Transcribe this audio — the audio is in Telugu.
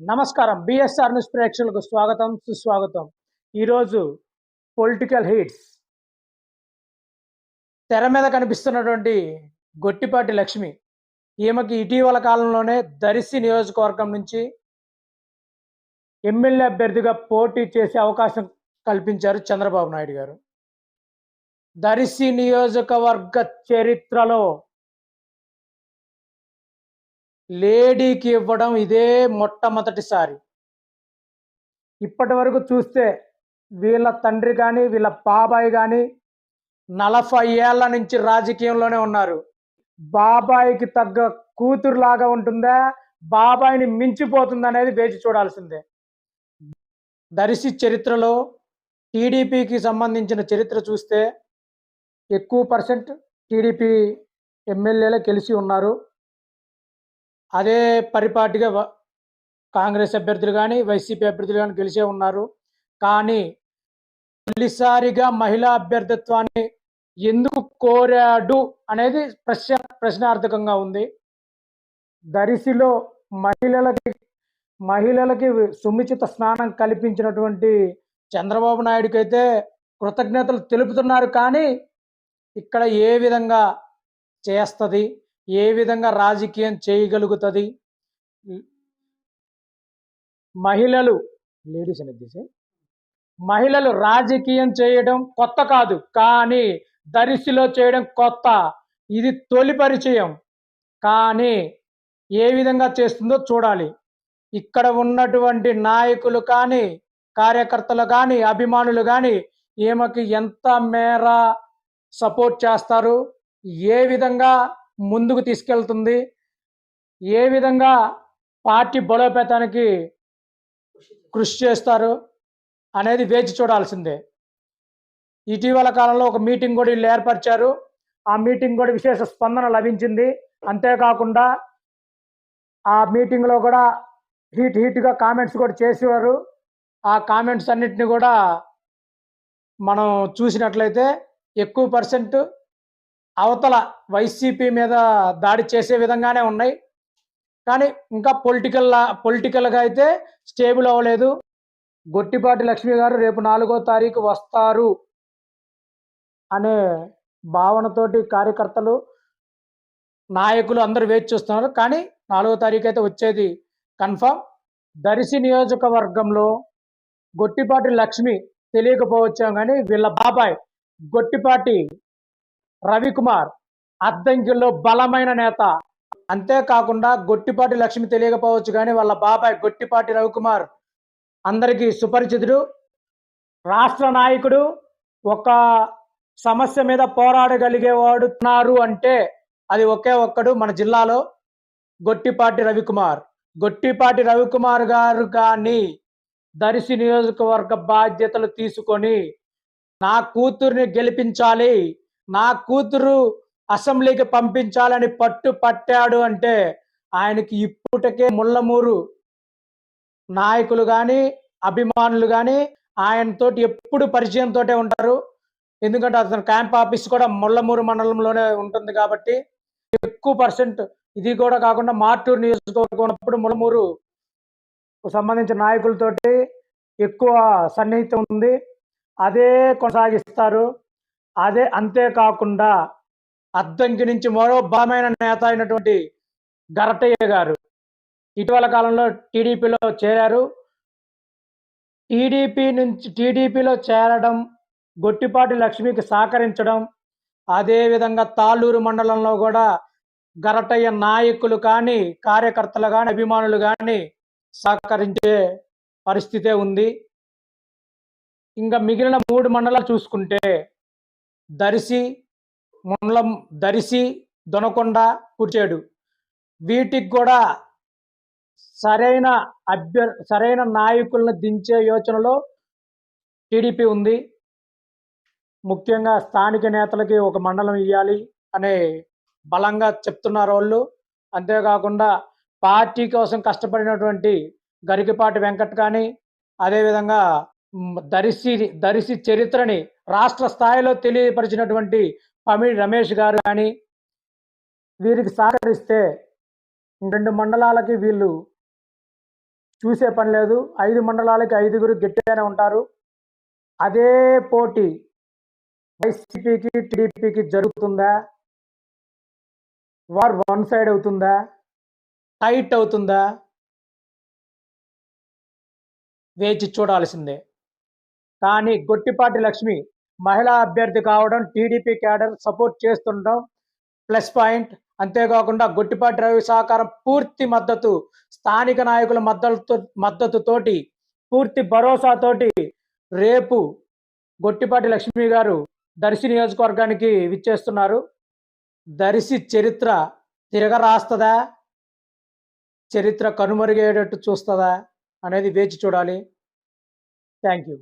నమస్కారం. బిఎస్ఆర్ న్యూస్ ప్రేక్షకులకు స్వాగతం సుస్వాగతం. ఈరోజు పొలిటికల్ హీట్స్. తెర మీద కనిపిస్తున్నటువంటి గొట్టిపాటి లక్ష్మి ఈమెకి ఇటీవల కాలంలోనే దరిసి నియోజకవర్గం నుంచి ఎమ్మెల్యే అభ్యర్థిగా పోటీ చేసే అవకాశం కల్పించారు చంద్రబాబు నాయుడు గారు. దరిసి నియోజకవర్గ చరిత్రలో లేడీకి ఇవ్వడం ఇదే మొట్టమొదటిసారి. ఇప్పటి వరకు చూస్తే వీళ్ళ తండ్రి కానీ వీళ్ళ బాబాయ్ కానీ నలభై ఏళ్ళ నుంచి రాజకీయంలోనే ఉన్నారు. బాబాయికి తగ్గ కూతురులాగా ఉంటుందా? బాబాయిని మించిపోతుంది అనేది వేచి చూడాల్సిందే. దరిసి చరిత్రలో టీడీపీకి సంబంధించిన చరిత్ర చూస్తే ఎక్కువ పర్సెంట్ టీడీపీ ఎమ్మెల్యేలే గెలిచి ఉన్నారు. అదే పరిపాటిగా వ- కాంగ్రెస్ అభ్యర్థులు కానీ వైసీపీ అభ్యర్థులు కానీ గెలిచే ఉన్నారు. కానీ తొలిసారిగా మహిళా అభ్యర్థిత్వాన్ని ఎందుకు కోరాడు అనేది ప్రశ్న ప్రశ్నార్థకంగా ఉంది. దరిసిలో మహిళలకి మహిళలకి సుముచిత స్నానం కల్పించినటువంటి చంద్రబాబు నాయుడుకి అయితే కృతజ్ఞతలు తెలుపుతున్నారు కానీ ఇక్కడ ఏ విధంగా చేస్తుంది? ఏ విధంగా రాజకీయం చేయగలుగుతుంది? మహిళలు లేడీస్ అనేది మహిళలు రాజకీయం చేయడం కొత్త కాదు కానీ దరిశిలో చేయడం కొత్త. ఇది తొలి పరిచయం. కానీ ఏ విధంగా చేస్తుందో చూడాలి. ఇక్కడ ఉన్నటువంటి నాయకులు కానీ కార్యకర్తలు కానీ అభిమానులు కానీ ఈమెకి ఎంత మేర సపోర్ట్ చేస్తారు? ఏ విధంగా ముందుకు తీసుకెళ్తుంది. ఏ విధంగా పార్టీ బలోపేతానికి కృషి చేస్తారు అనేది వేచి చూడాల్సిందే. ఇటీవల కాలంలో ఒక మీటింగ్ కూడా వీళ్ళు ఏర్పరిచారు. ఆ మీటింగ్ కూడా విశేష స్పందన లభించింది. అంతేకాకుండా ఆ మీటింగ్లో కూడా హీట్ హీట్గా కామెంట్స్ కూడా చేసేవారు. ఆ కామెంట్స్ అన్నిటిని కూడా మనం చూసినట్లయితే ఎక్కువ పర్సెంట్ అవతల వైసీపీ మీద దాడి చేసే విధంగానే ఉన్నాయి. కానీ ఇంకా పొలిటికల్ పొలిటికల్గా అయితే స్టేబుల్ అవ్వలేదు. గొట్టిపాటి లక్ష్మి గారు రేపు నాలుగో తారీఖు వస్తారు అనే భావనతోటి కార్యకర్తలు నాయకులు అందరూ వేచి చూస్తున్నారు. కానీ నాలుగో తారీఖు అయితే వచ్చేది కన్ఫామ్. దరిసి నియోజకవర్గంలో గొట్టిపాటి లక్ష్మి తెలియకపోవచ్చాం కానీ వీళ్ళ బాబాయ్ గొట్టిపాటి రవికుమార్ అద్దంకిల్లో బలమైన నేత. అంతేకాకుండా గొట్టిపాటి లక్ష్మి తెలియకపోవచ్చు కానీ వాళ్ళ బాబాయ్ గొట్టిపాటి రవికుమార్ అందరికీ సుపరిచితుడు రాష్ట్ర నాయకుడు ఒక సమస్య మీద పోరాడగలిగేవాడున్నారు అంటే అది ఒకే ఒక్కడు మన జిల్లాలో గొట్టిపాటి రవికుమార్. గొట్టిపాటి రవికుమార్ గారు కానీ దర్శి నియోజకవర్గ బాధ్యతలు తీసుకొని నా కూతుర్ని గెలిపించాలి నా కూతురు అసెంబ్లీకి పంపించాలని పట్టు పట్టాడు అంటే ఆయనకి ఇప్పటికే ముళ్ళమూరు. నాయకులు కానీ అభిమానులు కానీ ఆయనతోటి ఎప్పుడు పరిచయంతో ఉంటారు. ఎందుకంటే అతను క్యాంప్ ఆఫీస్ కూడా ముళ్ళమూరు మండలంలోనే ఉంటుంది కాబట్టి ఎక్కువ పర్సెంట్ ఇది కూడా కాకుండా మార్టూరు నియోజకవర్గం ఉన్నప్పుడు ముళ్ళమూరు సంబంధించిన నాయకులతోటి ఎక్కువ సన్నిహితం ఉంది. అదే కొనసాగిస్తారు. అదే అంతేకాకుండా అద్దంకి నుంచి మరో బలమైన నేత అయినటువంటి గరటయ్య గారు ఇటీవల కాలంలో టీడీపీలో చేరారు. టీడీపీ నుంచి టీడీపీలో చేరడం గొట్టిపాటి లక్ష్మికి సహకరించడం అదేవిధంగా తాళ్ళూరు మండలంలో కూడా గరటయ్య నాయకులు కానీ కార్యకర్తలు కానీ అభిమానులు కానీ సహకరించే పరిస్థితే ఉంది. ఇంకా మిగిలిన మూడు మండలాలు చూసుకుంటే దరిసి మండలం దరిసి దొనకొండ కుర్చేడు. వీటికి కూడా సరైన అభ్యర్ సరైన నాయకులను దించే యోచనలో టీడీపీ ఉంది. ముఖ్యంగా స్థానిక నేతలకి ఒక మండలం ఇవ్వాలి అనే బలంగా చెప్తున్నారు వాళ్ళు. అంతేకాకుండా పార్టీ కోసం కష్టపడినటువంటి గరికిపాటి వెంకట్ కానీ అదేవిధంగా దరిసి దరిసి చరిత్రని రాష్ట్ర స్థాయిలో తెలియపరిచినటువంటి పమిడి రమేష్ గారు కానీ వీరికి సహకరిస్తే రెండు మండలాలకి వీళ్ళు చూసే పని లేదు. ఐదు మండలాలకి ఐదుగురు గట్టిగానే ఉంటారు. అదే పోటీ వైసీపీకి టీడీపీకి జరుగుతుందా? వార్ వన్ సైడ్ అవుతుందా? టైట్ అవుతుందా? వేచి చూడాల్సిందే. కానీ గొట్టిపాటి లక్ష్మి మహిళా అభ్యర్థి కావడం టీడీపీ క్యాడర్ సపోర్ట్ చేస్తుండడం ప్లస్ పాయింట్. అంతేకాకుండా గొట్టిపాటి రవి సహకారం పూర్తి మద్దతు స్థానిక నాయకుల మద్దతు మద్దతుతోటి పూర్తి భరోసాతోటి రేపు గొట్టిపాటి లక్ష్మి గారు దర్శి నియోజకవర్గానికి విచ్చేస్తున్నారు. దర్శి చరిత్ర తిరగరాస్తుందా? చరిత్ర కనుమరుగయ్యేటట్టు చూస్తుందా? అనేది వేచి చూడాలి. Thank you.